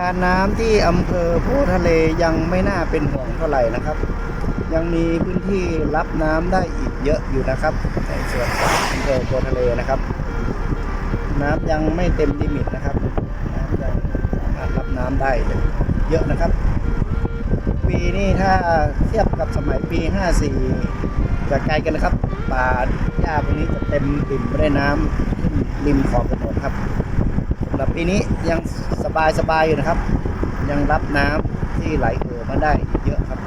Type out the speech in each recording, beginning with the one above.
การน้ำที่อำเภอโพทะเลยังไม่น่าเป็นห่วงเท่าไหร่นะครับ ยังมีพื้นที่รับน้ำได้อีกเยอะอยู่นะครับ ในส่วนของอำเภอโพทะเลนะครับ น้ำยังไม่เต็มลิมิตนะครับน้ำยังสามารถรับน้ำได้เยอะนะครับ ปีนี้ถ้าเทียบกับสมัยปี 54จะไกลกันนะครับป่าหญ้าพวกนี้จะเต็มปิ่มไปด้วยน้ำขึ้นริมขอบถนนครับ สำหรับปีนี้ยังสบายสบายอยู่นะครับ ยังรับน้ำที่ไหลเอ่อมาได้เยอะครับ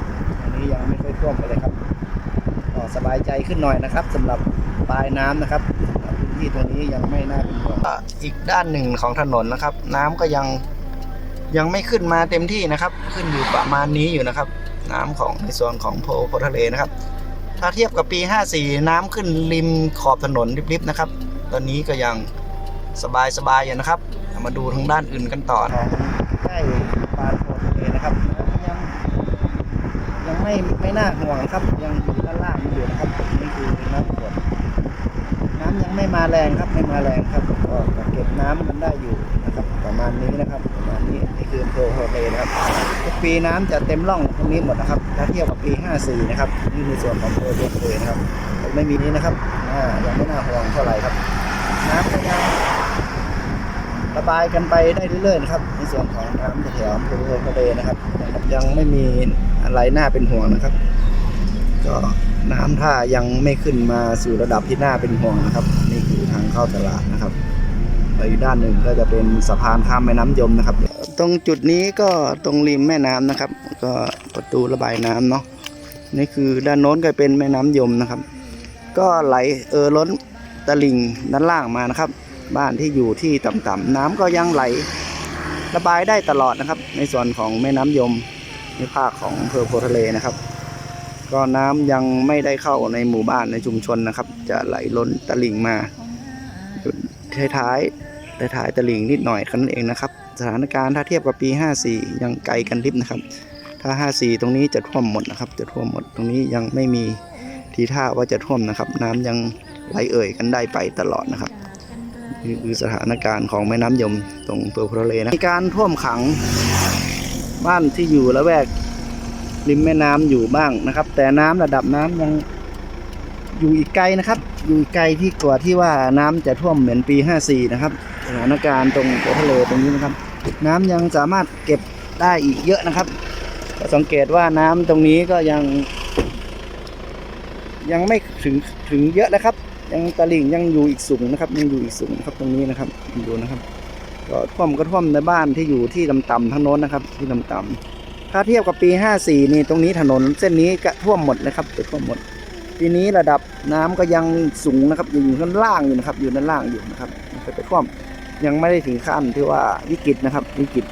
อันนี้ยังไม่ค่อยท่วมไปเลยครับก็สบายใจขึ้นหน่อยนะครับสำหรับปลายน้ำนะครับพื้นที่ตรงนี้ยังไม่น่าเป็นห่วงอีกด้านหนึ่งของถนนนะครับ น้ำก็ยังยังไม่ขึ้นมาเต็มที่นะครับ ขึ้นอยู่ประมาณนี้อยู่นะครับ น้ำของในส่วนของโพโพทะเลนะครับ ถ้าเทียบกับปี 54 น้ำขึ้นริมขอบถนนริบๆนะครับ ตอนนี้ก็ยัง สบายๆอยู่นะครับ มาดูทางด้านอื่นกันต่อใกล้ปานโพเลนะครับ ยังยังไม่ไม่น่าห่วงครับ ยังอยู่ด้านล่างอยู่นะครับนี่คือน้ำฝนน้ำยังไม่มาแรงครับไม่มาแรงครับก็เก็บน้ำกันได้อยู่นะครับ ประมาณนี้นะครับประมาณนี้นี่คืออำเภอโพเลนะครับทุกปีน้ำจะเต็มร่องตรงนี้หมดนะครับถ้าเทียบกับปี 54 นะครับนี่ในส่วนของอำเภอเมืองเลยนะครับไม่มีนี้นะครับยังไม่น่าห่วงเท่าไหร่ครับน้ำก็ยัง ระบายกันไปได้เรื่อยๆนะครับในส่วนของน้ำแถวอำเภอทะเลนะครับยังไม่มีอะไรน่าเป็นห่วงนะครับ ก็น้ำถ้ายังไม่ขึ้นมาสู่ระดับที่น่าเป็นห่วงนะครับ นี่คือทางเข้าตลาดนะครับแล้วอีกด้านหนึ่งก็จะเป็นสะพานข้ามแม่น้ำยมนะครับ ตรงจุดนี้ก็ตรงริมแม่น้ำนะครับ ก็ประตูระบายน้ำเนาะนี่คือด้านโน้นก็เป็นแม่น้ำยมนะครับ ก็ไหลเออล้นตลิ่งด้านล่างมานะครับ บ้านที่อยู่ที่ต่ำๆน้ำก็ยังไหล ระบายได้ตลอดนะครับ ในส่วนของแม่น้ำยมในภาคของอำเภอโพทะเลนะครับ ก็น้ำยังไม่ได้เข้าในหมู่บ้านในชุมชนนะครับ จะไหลล้นตลิ่งมาท้ายๆท้ายตลิ่งนิดหน่อยแค่นั้นเองนะครับ สถานการณ์ถ้าเทียบกับปี 54 ยังไกลกันลิบนะครับ ถ้า 54 ตรงนี้จะท่วมหมดนะครับ จะท่วมหมดตรงนี้ยังไม่มีทีท่าว่าจะท่วมนะครับ น้ำยังไหลเอ่ยกันได้ไปตลอดนะครับ นี่คือสถานการณ์ของแม่น้ำยมตรงเปลือกทะเลนะมีการท่วมขังบ้านที่อยู่ละแวกริมแม่น้ำอยู่บ้างนะครับ แต่น้ำระดับน้ำยังอยู่อีกไกลนะครับ อยู่ไกลที่กว่าที่ว่าน้ำจะท่วมเหมือนปี 54 นะครับสถานการณ์ตรงเปลือกทะเลตรงนี้นะครับ น้ำยังสามารถเก็บได้อีกเยอะนะครับสังเกตว่าน้ำตรงนี้ก็ยัง ยังไม่ถึงถึงเยอะนะครับ ยังตลิ่งยังอยู่อีกสูงนะครับ ยังอยู่อีกสูงนะครับตรงนี้นะครับดูนะครับก็ท่วมก็ท่วมในบ้านที่อยู่ที่ต่ำๆทั้งโน้นนะครับ ที่ต่ำๆถ้าเทียบกับปี 54 นี่ตรงนี้ถนนเส้นนี้ก็ท่วมหมดนะครับท่วมหมด ปีนี้ระดับน้ำก็ยังสูงนะครับยังอยู่ด้านล่างอยู่นะครับอยู่ด้านล่างอยู่นะครับไม่เคยไปท่วมยังไม่ได้ถึงขั้นที่ว่าวิกฤตนะครับวิกฤต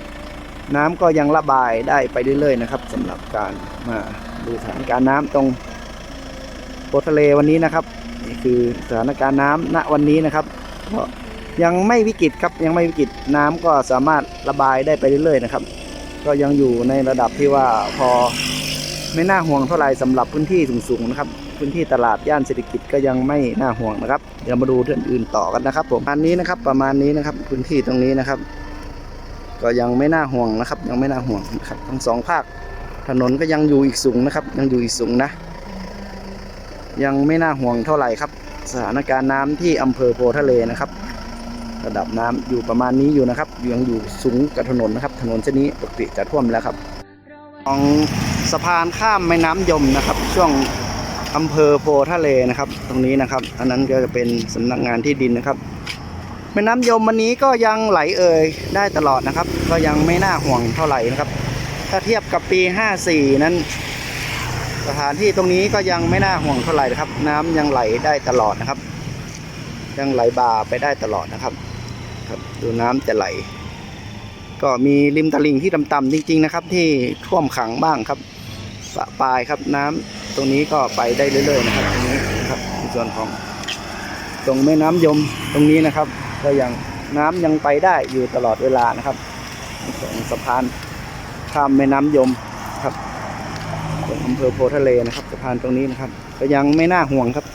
น้ำก็ยังระบายได้ไปเรื่อยๆนะครับสำหรับการมาดูสถานการณ์น้ำตรงโพทะเลวันนี้นะครับ นี่คือสถานการณ์น้ำณวันนี้นะครับก็ยังไม่วิกฤตครับยังไม่วิกฤตน้ำก็สามารถระบายได้ไปเรื่อยๆนะครับ ก็ยังอยู่ในระดับที่ว่าพอไม่น่าห่วงเท่าไหร่สำหรับพื้นที่สูงๆนะครับ พื้นที่ตลาดย่านเศรษฐกิจก็ยังไม่น่าห่วงนะครับเดี๋ยวมาดูเรื่องอื่นต่อกันนะครับ ผมอันนี้นะครับประมาณนี้นะครับ พื้นที่ตรงนี้นะครับ ก็ยังไม่น่าห่วงนะครับ ยังไม่น่าห่วงนะครับทั้งสองภาคถนนก็ยังอยู่อีกสูงนะครับ ยังอยู่อีกสูงนะ ยังไม่น่าห่วงเท่าไหร่ครับ สถานการณ์น้ำที่อำเภอโพทะเลนะครับ ระดับน้ำอยู่ประมาณนี้อยู่นะครับยังอยู่สูงกับถนนนะครับ ถนนเส้นนี้ปกติจะท่วมแล้วครับของสะพานข้ามแม่น้ำยมนะครับ ช่วงอำเภอโพทะเลนะครับ ตรงนี้นะครับ อันนั้นก็จะเป็นสำนักงานที่ดินนะครับแม่น้ำยมวันนี้ก็ยังไหลเอ่ยได้ตลอดนะครับ ก็ยังไม่น่าห่วงเท่าไหร่นะครับ ถ้าเทียบกับปี 54 นั้น สถานที่ตรงนี้ก็ยังไม่น่าห่วงเท่าไหร่นะครับ น้ำยังไหลได้ตลอดนะครับ ยังไหลบ่าไปได้ตลอดนะครับ ครับดูน้ำจะไหล ก็มีริมตลิ่งที่ต่ำๆจริง ๆนะครับ ที่ท่วมขังบ้างครับปะปลายครับน้ำตรงนี้ก็ไปได้เรื่อยๆนะครับตรงนี้นะครับในส่วนของตรงแม่น้ำยมตรงนี้นะครับก็ยังน้ำยังไปได้อยู่ตลอดเวลานะครับของสะพานข้ามแม่น้ำยมครับ อำเภอโพทะเลนะครับสะพานตรงนี้นะครับ ก็ยังไม่น่าห่วงครับ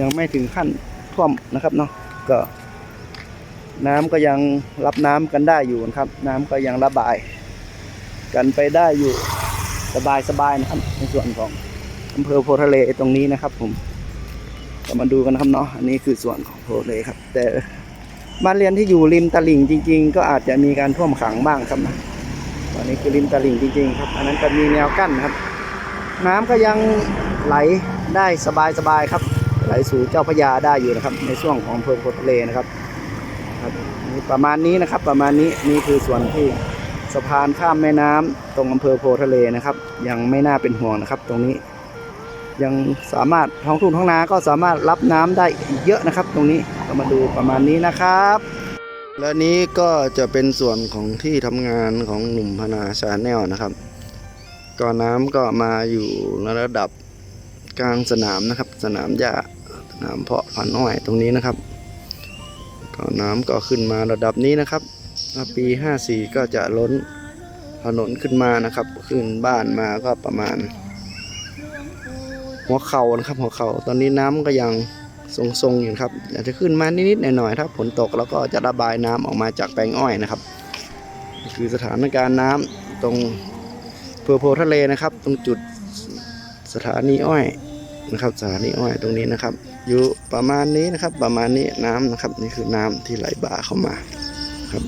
ยังไม่ถึงขั้นท่วมนะครับเนาะก็ น้ำก็ยังรับน้ำกันได้อยู่นะครับ น้ำก็ยังระบาย กันไปได้อยู่สบายสบายๆนะครับ ในส่วนของอำเภอโพธิ์ทะเลตรงนี้นะครับผมก็มาดูกันนะครับเนาะอันนี้คือส่วนของโพธิ์ทะเลครับ แต่บ้านเรียนที่อยู่ริมตลิ่งจริง ๆ ก็อาจจะมีการท่วมขังบ้างครับนะอันนี้คือริมตลิ่งจริงๆครับ อันนั้นก็มีแนวกั้นครับ น้ำก็ยังไหลได้สบายๆครับ ไหลสู่เจ้าพระยาได้อยู่นะครับ ในช่วงของอำเภอโพทะเลนะครับครับประมาณนี้นะครับประมาณนี้นี่คือส่วนที่สะพานข้ามแม่น้ำตรงอำเภอโพทะเลนะครับ ยังไม่น่าเป็นห่วงนะครับ ตรงนี้ ยังสามารถท้องทุ่งท้องนาก็สามารถรับน้ำได้เยอะนะครับ ตรงนี้ก็มาดูประมาณนี้นะครับ และนี้ก็จะเป็นส่วนของที่ทำงานของหนุ่มพนาชาแนลนะครับ ก็น้ำก็มาอยู่ในระดับกลางสนามนะครับ สนามหญ้าสนามเพาะพันธุ์อ้อยตรงนี้นะครับก็น้ำก็ขึ้นมาระดับนี้นะครับถ้าปี 54 ก็จะล้นถนนขึ้นมานะครับ ขึ้นบ้านมาก็ประมาณ หัวเข่านะครับ หัวเข่าตอนนี้น้ำก็ยังทรงๆอยู่ครับอาจจะขึ้นมานิดๆหน่อยๆถ้าฝนตกแล้วก็จะระบายน้ำออกมาจากแปลงอ้อยนะครับ คือสถานการณ์น้ำตรง เภอโพทะเลนะครับ ตรงจุดสถานีอ้อยนะครับ สถานีอ้อยตรงนี้นะครับ อยู่ประมาณนี้นะครับ ประมาณนี้น้ำนะครับ นี่คือน้ำที่ไหลบ่าเข้ามาครับ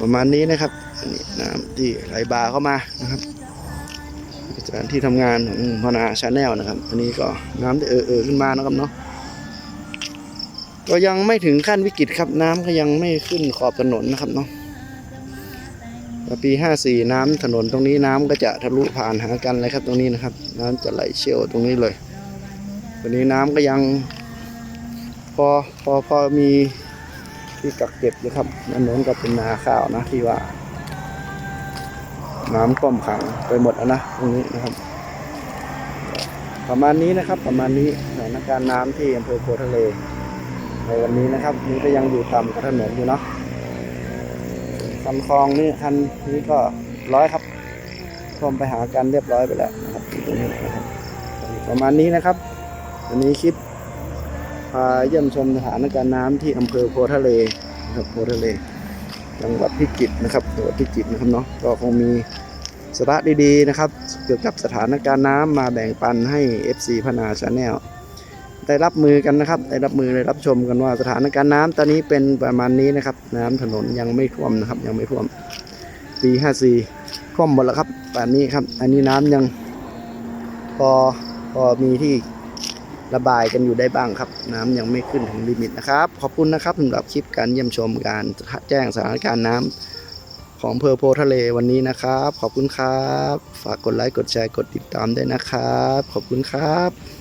ประมาณนี้นะครับนนี้น้ำที่ไหลบ่าเข้ามานะครับสถานที่ทำงานของพนาชาแนลนะครับ อันนี้ก็น้ำที่เออเออขึ้นมานะครับเนาะก็ยังไม่ถึงขั้นวิกฤตครับน้ำก็ยังไม่ขึ้นขอบถนนนะครับเนาะ แต่ปี 54 น้ำถนนตรงนี้น้ำก็จะทะลุผ่านหากันเลยครับตรงนี้นะครับ น้ำจะไหลเชี่ยวตรงนี้เลยตอนนี้น้ำก็ยัง พอพอพอมีที่กักเก็บอยู่ครับถนนก็เป็นนาข้าวนะที่ว่า น้ำท่วมขังไปหมดแล้วนะตรงนี้นะครับ ประมาณนี้นะครับ ประมาณนี้สถานการณ์น้ำที่อำเภอโพทะเล ในวันนี้นะครับนี่ก็ยังอยู่ต่ำกับถนนอยู่เนาะ คันคลองนี่คันนี้ก็ร้อยครับท่วมไปหากันเรียบร้อยไปแล้วนะครับตรงนี้นะครับประมาณนี้นะครับวันนี้คลิปพาเยี่ยมชมสถานการณ์น้ำที่อำเภอโพทะเลนะครับโพทะเล จังหวัดพิจิตรนะครับจังหวัดพิจิตรนะครับเนาะก็คงมีสาระดีๆนะครับ เกี่ยวกับสถานการณ์น้ำมาแบ่งปันให้ FC พนาชาแนล ได้รับมือกันนะครับได้รับมือได้รับชมกันว่าสถานการณ์น้ำตอนนี้เป็นประมาณนี้นะครับ น้ำถนนยังไม่ท่วมนะครับ ยังไม่ท่วมปี54ท่วมหมดแล้วครับป่านนี้ครับ อันนี้น้ำยังพอพอมีที่ระบายกันอยู่ได้บ้างครับ น้ำยังไม่ขึ้นถึงลิมิตนะครับ ขอบคุณนะครับสำหรับคลิปการเยี่ยมชมการแจ้งสถานการณ์น้ำของอำเพอโพทะเลวันนี้นะครับ ขอบคุณครับ ฝากกดไลค์กดแชร์กดติดตามด้วยนะครับ ขอบคุณครับ